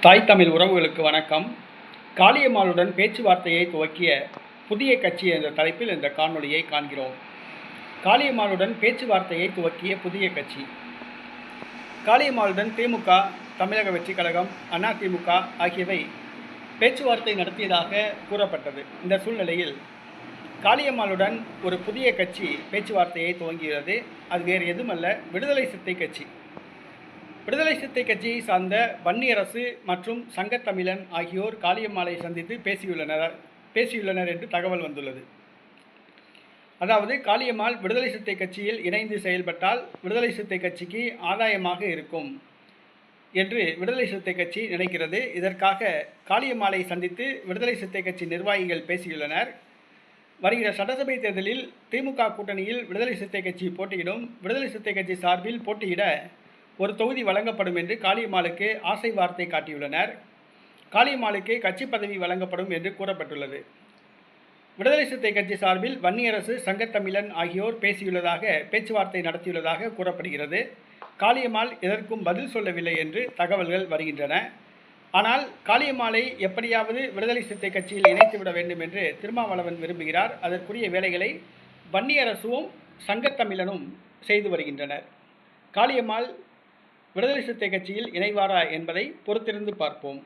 தாய் தமிழ் உறவுகளுக்கு வணக்கம். காளியம்மாளுடன் பேச்சுவார்த்தையை துவக்கிய புதிய கட்சி என்ற தலைப்பில் இந்த காணொளியை காண்கிறோம். காளியம்மாளுடன் பேச்சுவார்த்தையை துவக்கிய புதிய கட்சி. காளியம்மாளுடன் திமுக தமிழக வெற்றிக் கழகம் அதிமுக ஆகியவை பேச்சுவார்த்தை நடத்தியதாக கூறப்பட்டது. இந்த சூழ்நிலையில் காளியம்மாளுடன் ஒரு புதிய கட்சி பேச்சுவார்த்தையை துவங்குகிறது அது வேறு எதுமல்ல விடுதலை சித்தை கட்சி. விடுதலை சிறுத்தை கட்சியை சார்ந்த வன்னியரசு மற்றும் சங்கத்தமிழன் ஆகியோர் காளியம்மாளை சந்தித்து பேசியுள்ளனர் பேசியுள்ளனர் என்று தகவல் வந்துள்ளது. அதாவது காளியம்மாள் விடுதலை சிறுத்தை கட்சியில் இணைந்து செயல்பட்டால் விடுதலை சிறுத்தை கட்சிக்கு ஆதாயமாக இருக்கும் என்று விடுதலை சிறுத்தை கட்சி நினைக்கிறது. இதற்காக காளியம்மாளை சந்தித்து விடுதலை சிறுத்தை கட்சி நிர்வாகிகள் பேசியுள்ளனர். வருகிற சட்டசபை தேர்தலில் திமுக கூட்டணியில் விடுதலை சிறுத்தை கட்சி போட்டியிடும். விடுதலை சிறுத்தை கட்சி சார்பில் போட்டியிட ஒரு தொகுதி வழங்கப்படும் என்று காளியம்மாளுக்கு ஆசை வார்த்தை காட்டியுள்ளனர். காளியம்மாளுக்கு கட்சி பதவி வழங்கப்படும் என்று கூறப்பட்டுள்ளது. விடுதலை சிறுத்தை கட்சி சார்பில் வன்னியரசு சங்கத்தமிழன் ஆகியோர் பேசியுள்ளதாக பேச்சுவார்த்தை நடத்தியுள்ளதாக கூறப்படுகிறது. காளியம்மாள் எதற்கும் பதில் சொல்லவில்லை என்று தகவல்கள் வருகின்றன. ஆனால் காளியம்மாளை எப்படியாவது விடுதலை சிறுத்தை கட்சியில் இணைத்துவிட வேண்டும் என்று திருமாவளவன் விரும்புகிறார். அதற்குரிய வேலைகளை வன்னியரசும் சங்கத்தமிழனும் செய்து வருகின்றனர். காளியம்மாள் விடுதலை சிறுத்தை கட்சியில் இணைவாரா என்பதை பொறுத்திருந்து பார்ப்போம்.